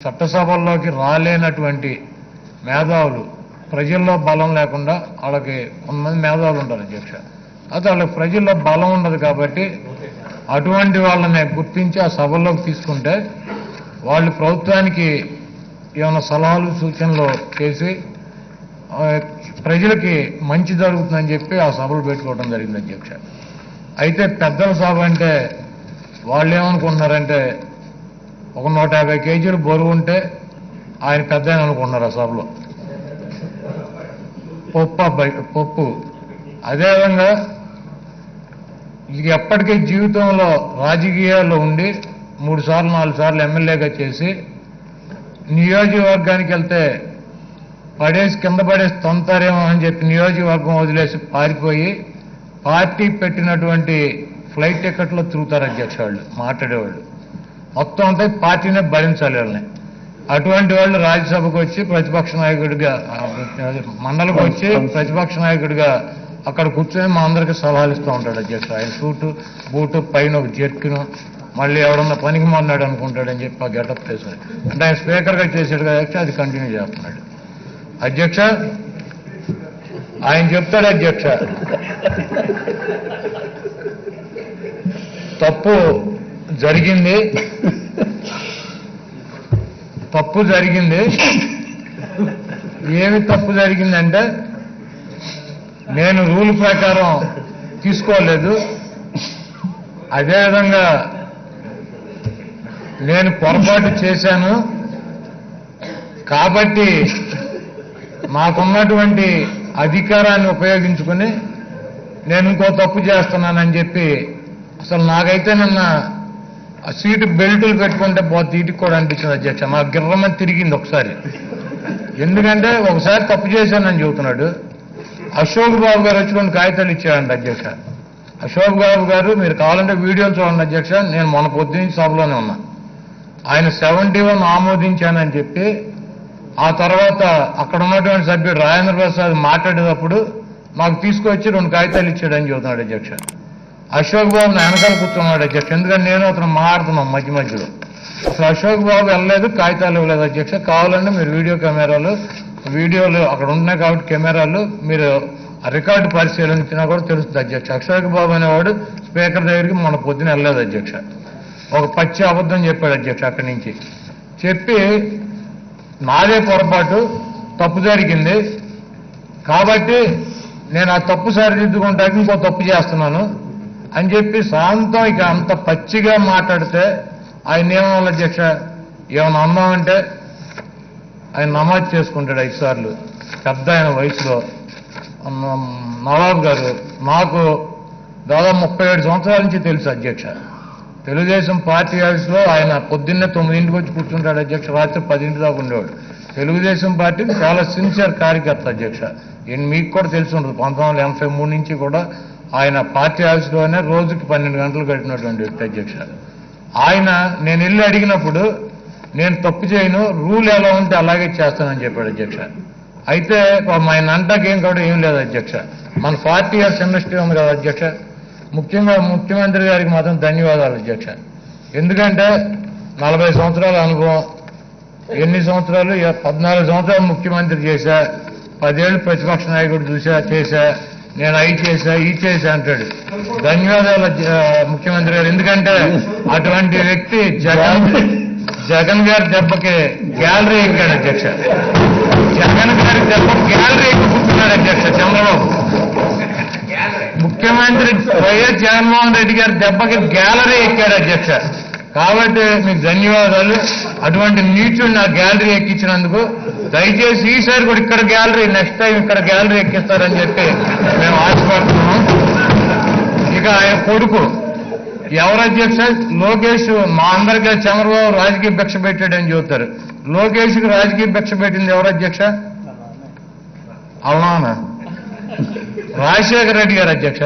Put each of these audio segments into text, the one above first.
చట్టసభల్లోకి రాలేనటువంటి మేధావులు ప్రజల్లో బలం లేకుండా వాళ్ళకి కొంతమంది మేధావులు ఉంటారు అధ్యక్ష. అయితే వాళ్ళకి ప్రజల్లో బలం ఉండదు కాబట్టి అటువంటి వాళ్ళని గుర్తించి ఆ సభల్లోకి తీసుకుంటే వాళ్ళు ప్రభుత్వానికి ఏమైనా సలహాలు సూచనలు చేసి ప్రజలకి మంచి జరుగుతుందని చెప్పి ఆ సభలు పెట్టుకోవడం జరిగింది అధ్యక్ష. అయితే పెద్దల సభ అంటే వాళ్ళు ఏమనుకుంటున్నారంటే ఒక నూట యాభై కేజీలు బరువు ఉంటే ఆయన పెద్ద అనుకుంటున్నారు ఆ సభలో. పప్పు అబ్బాయి పప్పు. అదేవిధంగా ఇది ఎప్పటికీ జీవితంలో రాజకీయాల్లో ఉండి మూడు సార్లు నాలుగు సార్లు ఎమ్మెల్యేగా చేసి నియోజకవర్గానికి వెళ్తే పడేసి కింద పడేసి తొంతారేమో అని చెప్పి నియోజకవర్గం వదిలేసి పారిపోయి పార్టీ పెట్టినటువంటి ఫ్లైట్ టికెట్లో తిరుగుతారు అధ్యక్ష వాళ్ళు మాట్లాడేవాళ్ళు. మొత్తం అంతా పార్టీనే భరించాలి వాళ్ళని. అటువంటి వాళ్ళు రాజ్యసభకు వచ్చి ప్రతిపక్ష నాయకుడిగా ఆ, మండలికి వచ్చి ప్రతిపక్ష నాయకుడిగా అక్కడ కూర్చొని మా అందరికి సలహాలు ఇస్తూ ఉంటాడు అధ్యక్ష. ఆయన సూటు బూటు పైన ఒక జర్కిను మళ్ళీ ఎవడన్నా పనికి మొన్నాడు అనుకుంటాడని చెప్పి ఆ గెటప్ చేశాడు. అంటే ఆయన స్పీకర్గా చేశాడు కదా అది కంటిన్యూ చేస్తున్నాడు. అధ్యక్ష ఆయన చెప్తాడు అధ్యక్ష. తప్పు జరిగింది. తప్పు జరిగింది. ఏమి తప్పు జరిగిందంటే నేను రూల్ ప్రకారం తీసుకోలేదు. అదేవిధంగా నేను పొరపాటు చేశాను. కాబట్టి మాకున్నటువంటి అధికారాన్ని ఉపయోగించుకుని నేను ఇంకో తప్పు చేస్తున్నానని చెప్పి అసలు నాకైతే నిన్న ఆ సీటు బెల్టులు పెట్టుకుంటే పోతే ఇటుకు కూడా అనిపించింది అధ్యక్ష నాకు గిర్రమని తిరిగింది ఒకసారి. ఎందుకంటే ఒకసారి తప్పు చేశానని చెబుతున్నాడు. అశోక్ బాబు గారు వచ్చి రెండు కాగితాలు ఇచ్చాడంట అధ్యక్ష అశోక్ బాబు గారు మీరు కావాలంటే వీడియోలు చూడండి అధ్యక్ష నేను మొన్న పొద్దున్న సభలోనే ఉన్నా. ఆయన సెవెంటీ వన్ ఆమోదించానని చెప్పి ఆ తర్వాత అక్కడ ఉన్నటువంటి సభ్యుడు రాజేంద్ర ప్రసాద్ మాట్లాడేటప్పుడు మాకు తీసుకొచ్చి రెండు కాగితాలు ఇచ్చాడని చెబుతున్నాడు అధ్యక్ష అశోక్ బాబు నా వెనకాల కూర్చున్నాడు అధ్యక్ష. ఎందుకంటే నేను అతను మాట్లాడుతున్నాం మధ్య మధ్యలో. అసలు అశోక్ బాబు వెళ్ళలేదు కాగితాలు ఇవ్వలేదు అధ్యక్ష. కావాలంటే మీరు వీడియో కెమెరాలు వీడియోలు అక్కడ ఉన్నాయి కాబట్టి కెమెరాలు మీరు రికార్డు పరిశీలించినా కూడా తెలుస్తుంది అధ్యక్ష. అశోక్ బాబు అనేవాడు స్పీకర్ దగ్గరికి మన పొద్దున వెళ్ళలేదు అధ్యక్ష. ఒక పచ్చి అబద్ధం చెప్పాడు అధ్యక్ష అక్కడి నుంచి. చెప్పి నాదే పొరపాటు తప్పు జరిగింది. కాబట్టి నేను ఆ తప్పు సరిదిద్దుకుంటానికి ఇంకో తప్పు చేస్తున్నాను. అని చెప్పి శాంతం ఇక అంత పచ్చిగా మాట్లాడితే ఆయన ఏమన్నా అధ్యక్ష? ఏమన్నా అన్నామంటే ఆయన నమాజ్ చేసుకుంటాడు ఐదు సార్లు పెద్ద ఆయన వయసులో. నవాబ్ గారు నాకు దాదాపు ముప్పై ఏడు సంవత్సరాల నుంచి తెలుసు అధ్యక్ష. తెలుగుదేశం పార్టీ ఆఫీస్లో ఆయన పొద్దున్నే తొమ్మిదింటికి వచ్చి కూర్చుంటాడు అధ్యక్ష రాత్రి పదింటి దాకా ఉండేవాడు. తెలుగుదేశం పార్టీ చాలా సిన్సియర్ కార్యకర్త అధ్యక్ష. ఈయన మీకు కూడా తెలిసి ఉంటుంది. పంతొమ్మిది వందల ఎనభై మూడు నుంచి కూడా ఆయన పార్టీ ఆఫీస్లోనే రోజుకి పన్నెండు గంటలు కట్టినటువంటి వ్యక్తి అధ్యక్ష. ఆయన నేను వెళ్ళి అడిగినప్పుడు నేను తప్పు చేయను రూల్ ఎలా ఉంటే అలాగే చేస్తానని చెప్పాడు అధ్యక్ష. అయితే మా ఆయన అంటాకేం కూడా ఏం లేదు అధ్యక్ష. మన ఫార్టీ ఇయర్స్ ఇండస్ట్రీ ఉంది కదా అధ్యక్ష. ముఖ్యంగా ముఖ్యమంత్రి గారికి మాత్రం ధన్యవాదాలు అధ్యక్ష. ఎందుకంటే నలభై సంవత్సరాల అనుభవం ఎన్ని సంవత్సరాలు పద్నాలుగు సంవత్సరాలు ముఖ్యమంత్రి చేశా పదేళ్ళు ప్రతిపక్ష నాయకుడు చూసా చేశా నేను అయి చేశా ఈ చేశా అంటాడు. ధన్యవాదాలు ముఖ్యమంత్రి గారు. ఎందుకంటే అటువంటి వ్యక్తి జగన్ జగన్ గారి దెబ్బకి గ్యాలరీ ఎక్కాడు అధ్యక్ష. జగన్ గారి దెబ్బ గ్యాలరీ ఎక్కుతున్నాడు అధ్యక్ష చంద్రబాబు. ముఖ్యమంత్రి వైఎస్ జగన్మోహన్ రెడ్డి గారి దెబ్బకి గ్యాలరీ ఎక్కాడు అధ్యక్ష. కాబట్టి మీకు ధన్యవాదాలు. అటువంటి నీచులు నా గ్యాలరీ ఎక్కించినందుకు దయచేసి ఈసారి కూడా ఇక్కడ గ్యాలరీ నెక్స్ట్ టైం ఇక్కడ గ్యాలరీ ఎక్కిస్తారని చెప్పి మేము ఆశపడుతున్నాం. ఇక ఆయన కొడుకు ఎవరు అధ్యక్ష? లోకేష్ మా అందరికీ చంద్రబాబు రాజకీయ భిక్ష పెట్టాడని చెబుతారు. లోకేష్కి రాజకీయ భిక్ష పెట్టింది ఎవరు అధ్యక్ష? అవునా? రాజశేఖర రెడ్డి గారు అధ్యక్ష.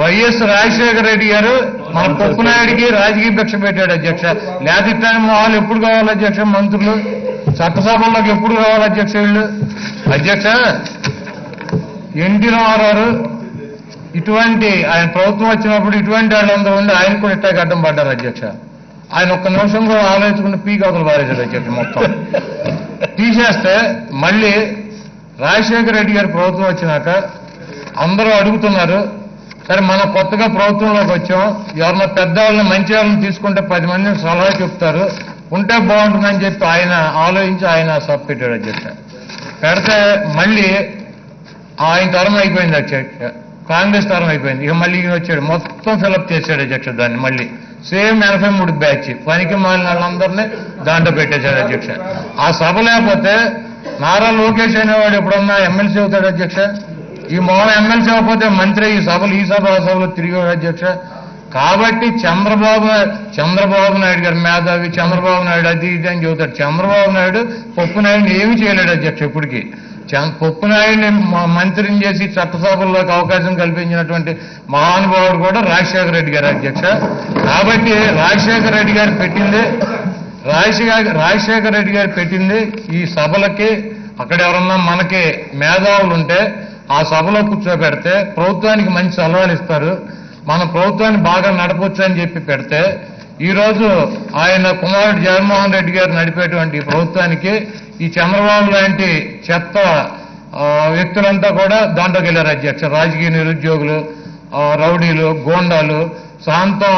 వైఎస్ రాజశేఖర రెడ్డి గారు మన పొప్పునాయుడికి రాజకీయ భిక్ష పెట్టాడు అధ్యక్ష. లేదిట్టాని ఇట్లాంటి వాళ్ళు ఎప్పుడు కావాలి అధ్యక్ష? మంత్రులు. చట్టసభల్లోకి ఎప్పుడు కావాలి అధ్యక్ష వీళ్ళు? అధ్యక్ష ఎన్టీ రామారావు ఇటువంటి ఆయన ప్రభుత్వం వచ్చినప్పుడు ఇటువంటి వాళ్ళందరూ ఉండి ఆయన కూడా ఇట్టాకి అడ్డం పడ్డారు అధ్యక్ష. ఆయన ఒక్క నిమిషం కూడా ఆలోచించుకుని పీక్ అవతల పారేశాడు అధ్యక్ష మొత్తం. తీసేస్తే మళ్ళీ రాజశేఖర రెడ్డి గారి ప్రభుత్వం వచ్చినాక అందరూ అడుగుతున్నారు సరే మన కొత్తగా ప్రభుత్వంలోకి వచ్చాం. ఎవరిన పెద్దవాళ్ళని మంచి వాళ్ళని తీసుకుంటే పది మందిని సలహా చెప్తారు. ఉంటే బాగుంటుందని చెప్పి ఆయన ఆలోచించి ఆయన సబ్ పెట్టాడు చెప్పారు. పెడితే మళ్ళీ ఆయన తరం అయిపోయింది అధ్యక్ష కాంగ్రెస్ తరం అయిపోయింది. ఇక మళ్ళీ ఈయన వచ్చాడు. మొత్తం ఫిలప్ చేశాడు అధ్యక్ష దాన్ని మళ్ళీ. సేమ్ ఎనభై మూడు బ్యాచ్. పనికి మాలిన వాళ్ళందరినీ దాంట్లో పెట్టేశాడు అధ్యక్ష. ఆ సభ లేకపోతే నారా లోకేష్ అనేవాడు ఎప్పుడన్నా ఎమ్మెల్సీ అవుతాడు అధ్యక్ష? ఈ మొహం ఎమ్మెల్సీ అవ్వకపోతే మంత్రి ఈ సభలు ఈ సభ ఆ సభలో తిరిగి అధ్యక్ష. కాబట్టి చంద్రబాబు చంద్రబాబు నాయుడు గారు మేధావి చంద్రబాబు నాయుడు అది ఇది అని చెబుతాడు. చంద్రబాబు నాయుడు పప్పు నాయుడిని ఏమి చేయలేడు అధ్యక్ష ఇప్పటికి. చం- పప్పు నాయుడిని మంత్రిని చేసి చట్టసభల్లోకి అవకాశం కల్పించినటువంటి మహానుభావుడు కూడా రాజశేఖర రెడ్డి గారు అధ్యక్ష. కాబట్టి రాజశేఖర రెడ్డి గారు పెట్టింది రాజశేఖర రాజశేఖర రెడ్డి గారు పెట్టింది ఈ సభలకి. అక్కడ ఎవరన్నా మనకి మేధావులు ఉంటే ఆ సభలో కూర్చోబెడితే ప్రభుత్వానికి మంచి సలహాలు ఇస్తారు. మన ప్రభుత్వాన్ని బాగా నడపొచ్చు అని చెప్పి పెడితే ఈరోజు ఆయన కుమారుడు జగన్మోహన్ రెడ్డి గారు నడిపేటువంటి ప్రభుత్వానికి ఈ చంద్రబాబు లాంటి చెత్త వ్యక్తులంతా కూడా దాంట్లోకి వెళ్ళారు అధ్యక్ష. రాజకీయ నిరుద్యోగులు రౌడీలు గోండాలు సాంతం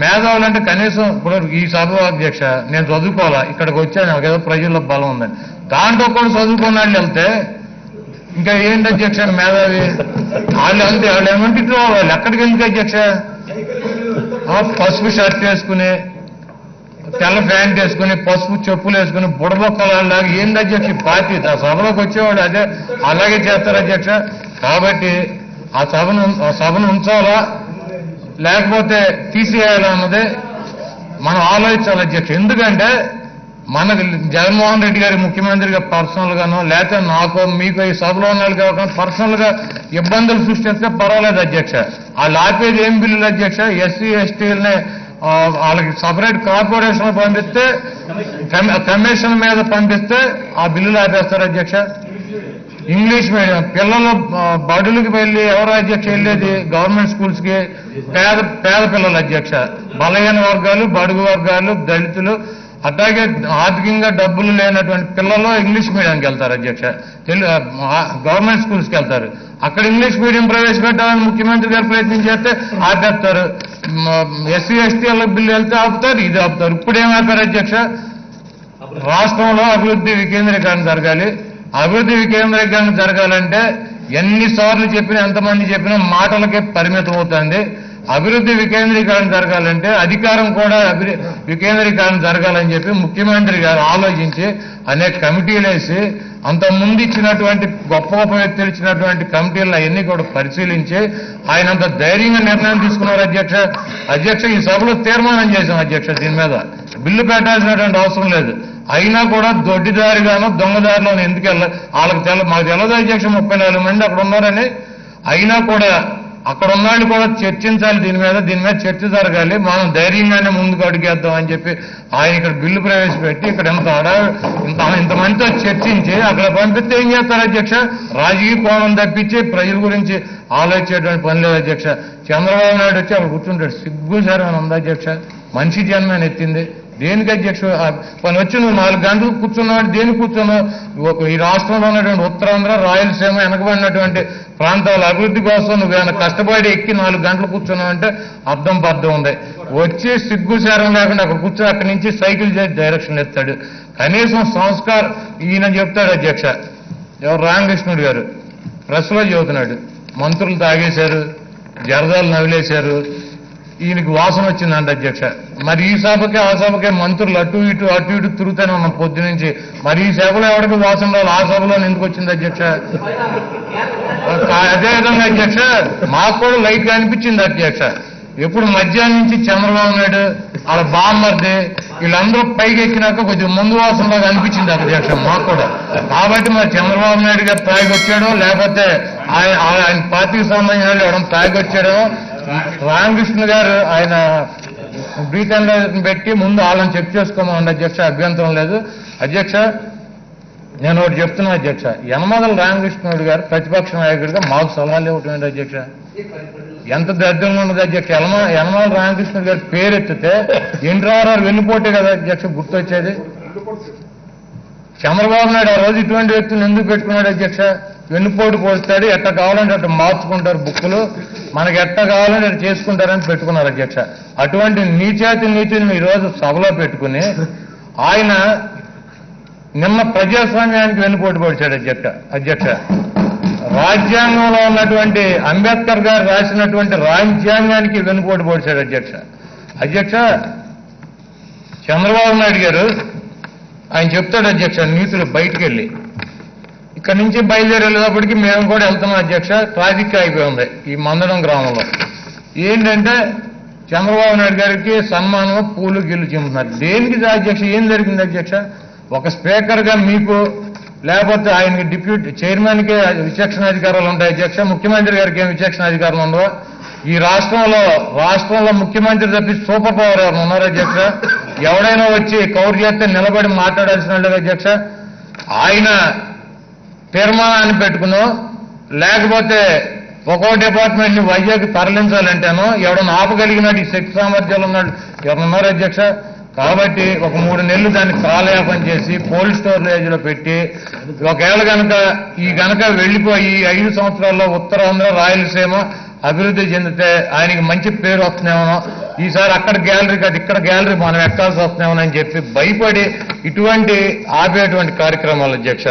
మేధావులు అంటే కనీసం ఇప్పుడు ఈ సభ అధ్యక్ష నేను చదువుకోవాలా? ఇక్కడికి వచ్చాను ఏదో ప్రజల్లో బలం ఉందని. దాంట్లో కూడా చదువుకున్న వాళ్ళు వెళ్తే ఇంకా ఏంటి అధ్యక్ష మేధావి? వాళ్ళు అంతే వాళ్ళు ఏమంటారు వాళ్ళు ఎక్కడికి వెళ్ళి అధ్యక్ష? పసుపు షర్ట్ వేసుకుని తెల్ల ప్యాంట్ వేసుకుని పసుపు చెప్పులు వేసుకుని బుడబొక్కలాగా ఏంది అధ్యక్ష పార్టీ? ఆ సభలోకి వచ్చేవాడు అదే అలాగే చేస్తారు అధ్యక్ష. కాబట్టి ఆ సభను ఆ సభను ఉంచాలా? లేకపోతే తీసేయాలన్నదే మనం ఆలోచించాలి అధ్యక్ష. ఎందుకంటే మన జగన్మోహన్ రెడ్డి గారి ముఖ్యమంత్రిగా పర్సనల్గానో లేకపోతే నాకు మీకు ఈ సభలో ఉన్న వాళ్ళకి కాకుండా పర్సనల్గా ఇబ్బందులు సృష్టిస్తే పర్వాలేదు అధ్యక్ష. వాళ్ళు ఆపేది ఏం బిల్లులు అధ్యక్ష? ఎస్సీ ఎస్టీలని వాళ్ళకి సపరేట్ కార్పొరేషన్ పంపిస్తే కమి- కమిషన్ మీద పంపిస్తే ఆ బిల్లులు ఆపేస్తారు అధ్యక్ష. English medium. పిల్లలు బడులకు వెళ్ళి ఎవరు అధ్యక్ష వెళ్ళేది? గవర్నమెంట్ స్కూల్స్కి. పేద పేద పిల్లలు అధ్యక్ష. బలహీన వర్గాలు బడుగు వర్గాలు దళితులు. అట్లాగే ఆర్థికంగా డబ్బులు లేనటువంటి పిల్లలు ఇంగ్లీష్ మీడియంకి వెళ్తారు అధ్యక్ష. తెలు- గవర్నమెంట్ స్కూల్స్కి వెళ్తారు. అక్కడ ఇంగ్లీష్ మీడియం ప్రవేశపెట్టాలని ముఖ్యమంత్రి గారు ప్రయత్నం చేస్తే ఆపేస్తారు. ఎస్సీ ఎస్టీ బిల్లు వెళ్తే ఆపుతారు ఇది ఆపుతారు. ఇప్పుడు ఏం అధ్యక్ష? రాష్ట్రంలో అభివృద్ధి వికేంద్రీకరణ జరగాలి. అభివృద్ధి వికేంద్రీకరణ జరగాలంటే ఎన్నిసార్లు చెప్పినా ఎంతమంది చెప్పినా మాటలకే పరిమితం అవుతుంది. అభివృద్ధి వికేంద్రీకరణ జరగాలంటే అధికారం కూడా వికేంద్రీకరణ జరగాలని చెప్పి ముఖ్యమంత్రి గారు ఆలోచించి అనేక కమిటీలు వేసి అంత ముందు ఇచ్చినటువంటి గొప్ప గొప్ప వ్యక్తులు ఇచ్చినటువంటి కమిటీలను అవన్నీ కూడా పరిశీలించి ఆయన అంత ధైర్యంగా నిర్ణయం తీసుకున్నారు అధ్యక్ష. అధ్యక్ష ఈ సభలో తీర్మానం చేశాం అధ్యక్ష దీని మీద. బిల్లు పెట్టాల్సినటువంటి అవసరం లేదు. అయినా కూడా దొడ్డిదారిగాను దొంగదారిలోనూ ఎందుకు వెళ్ళ వాళ్ళకి తెల మాకు తెలదు అధ్యక్ష ముప్పై నాలుగు మంది అక్కడ ఉన్నారని. అయినా కూడా అక్కడ ఉన్నాళ్ళు కూడా చర్చించాలి దీని మీద దీని మీద చర్చ జరగాలి. మనం ధైర్యంగానే ముందుకు అడిగేద్దాం అని చెప్పి ఆయన ఇక్కడ బిల్లు ప్రవేశపెట్టి ఇక్కడ ఎంత ఇంత ఇంతమందితో చర్చించి అక్కడ పంపిస్తే ఏం చేస్తారు అధ్యక్ష? రాజకీయ కోణం తప్పించి ప్రజల గురించి ఆలోచించేటువంటి పని లేదు అధ్యక్ష. చంద్రబాబు నాయుడు వచ్చి అక్కడ కూర్చుంటాడు. సిగ్గు సరే అని ఉంది అధ్యక్ష? మనిషి జన్మని ఎత్తింది దేనికి అధ్యక్ష? పని వచ్చి నువ్వు నాలుగు గంటలు కూర్చున్నావు దేనికి కూర్చున్నావు? ఈ రాష్ట్రంలో ఉన్నటువంటి ఉత్తరాంధ్ర రాయలసీమ వెనకబడినటువంటి ప్రాంతాల అభివృద్ధి కోసం నువ్వేమైనా కష్టపడి ఎక్కి నాలుగు గంటలు కూర్చున్నావు అంటే అర్థం పర్థం ఉంది. వచ్చి సిగ్గుచారం లేకుండా అక్కడ కూర్చొని అక్కడి నుంచి సైకిల్ చేసి డైరెక్షన్ ఎత్తాడు. కనీసం సంస్కారం ఈయన చెప్తాడు అధ్యక్ష ఎవరు రామకృష్ణుడు గారు ప్రెస్లో చెబుతున్నాడు మంత్రులు తాగేశారు జరదాలు నవిలేశారు ఈయనకి వాసన వచ్చిందంట అధ్యక్ష. మరి ఈ సభకే ఆ సభకే మంత్రులు అటు ఇటు అటు ఇటు తిరుగుతూనే ఉన్నాం పొద్దు నుంచి. మరి ఈ సభలో ఎవరికి వాసన రావాలి ఆ సభలో ఎందుకు వచ్చింది అధ్యక్ష? అదే విధంగా అధ్యక్ష మాకు కూడా లైట్ అనిపించింది అధ్యక్ష. ఎప్పుడు మధ్యాహ్నం నుంచి చంద్రబాబు నాయుడు వాళ్ళ బామ్మర్ది వీళ్ళందరూ పైకి ఎక్కినాక కొంచెం ముందు వాసనలాగా అనిపించింది అధ్యక్ష మాకు కూడా. కాబట్టి మరి చంద్రబాబు నాయుడు గారు తాగి వచ్చాడో లేకపోతే ఆయన ఆయన పార్టీకి సంబంధించిన వాళ్ళు ఎవడం తాగి వచ్చాడో రామకృష్ణ గారు ఆయన బ్రీత్ పెట్టి ముందు వాళ్ళని చెక్ చేసుకోమని అధ్యక్ష అభ్యంతరం లేదు. అధ్యక్ష నేను ఒకటి చెప్తున్నా అధ్యక్ష యనమదల రామకృష్ణుడు గారు ప్రతిపక్ష నాయకుడిగా మాకు సలహాలు ఇవ్వటం అధ్యక్ష? ఎంత దరిద్రంగా ఉన్నది అధ్యక్ష? యనమ యనమాల రామకృష్ణ గారి పేరెత్తితే ఎత్తితే ఎన్టీఆర్ఆర్ వెళ్ళిపోతే కదా అధ్యక్ష గుర్తొచ్చేది? చంద్రబాబు నాయుడు ఆ రోజు ఇటువంటి వ్యక్తులు ఎందుకు పెట్టుకున్నాడు అధ్యక్ష? వెన్నుపోటు పోస్తాడు ఎట్ట కావాలంటే అట్ట మార్చుకుంటారు బుక్కులు. మనకి ఎట్ట కావాలంటే అట్ట చేసుకుంటారని పెట్టుకున్నారు అధ్యక్ష. అటువంటి నీచాతి నీతిని ఈ రోజు సభలో పెట్టుకుని ఆయన నిన్న ప్రజాస్వామ్యానికి వెన్నుపోటు పొడిచాడు అధ్యక్ష అధ్యక్ష. రాజ్యాంగంలో ఉన్నటువంటి అంబేద్కర్ గారు రాసినటువంటి రాజ్యాంగానికి వెనుకోటు పొడిచాడు అధ్యక్ష. అధ్యక్ష చంద్రబాబు నాయుడు గారు ఆయన చెప్తాడు అధ్యక్ష నీతులు బయటకెళ్ళి. వెళ్ళి ఇక్కడి నుంచి బయలుదేరి వెళ్ళేటప్పటికి మేము కూడా వెళ్తున్నాం అధ్యక్ష. ట్రాఫిక్ అయిపోయింది ఈ మందడం గ్రామంలో. ఏంటంటే చంద్రబాబు నాయుడు గారికి సన్మానం పూలు గిల్లు చెందుతున్నారు దేనికి అధ్యక్ష? ఏం జరిగింది అధ్యక్ష? ఒక స్పీకర్గా మీకు లేకపోతే ఆయనకి డిప్యూటీ చైర్మన్కి విచక్షణ అధికారాలు ఉంటాయి అధ్యక్ష. ముఖ్యమంత్రి గారికి ఏం విచక్షణ అధికారాలు ఉండవు? ఈ రాష్ట్రంలో రాష్ట్రంలో ముఖ్యమంత్రి తప్పి సూపర్ పవర్ ఎవరు ఉన్నారు అధ్యక్ష? ఎవడైనా వచ్చి కౌరు చేస్తే నిలబడి మాట్లాడాల్సిన అధ్యక్ష. ఆయన తీర్మానాన్ని పెట్టుకును. లేకపోతే ఒక్కో డిపార్ట్మెంట్ని వైజాగ్ తరలించాలంటేనో ఎవడన్నా ఆపగలిగినట్టు ఈ శక్తి సామర్థ్యాలు ఉన్నాడు ఎవరున్నారు అధ్యక్ష? కాబట్టి ఒక మూడు నెలలు దాన్ని కాలయాపం చేసి కోల్డ్ స్టోరేజ్లో పెట్టి ఒకవేళ కనుక ఈ గనక వెళ్ళిపోయి ఐదు సంవత్సరాల్లో ఉత్తరాంధ్ర రాయలసీమ అభివృద్ధి చెందితే ఆయనకి మంచి పేరు వస్తుందేమో ఈసారి అక్కడ గ్యాలరీ కాదు ఇక్కడ గ్యాలరీ మనం ఎక్కాల్సి వస్తున్నామని చెప్పి భయపడి ఇటువంటి ఆపేటువంటి కార్యక్రమాలు అధ్యక్ష.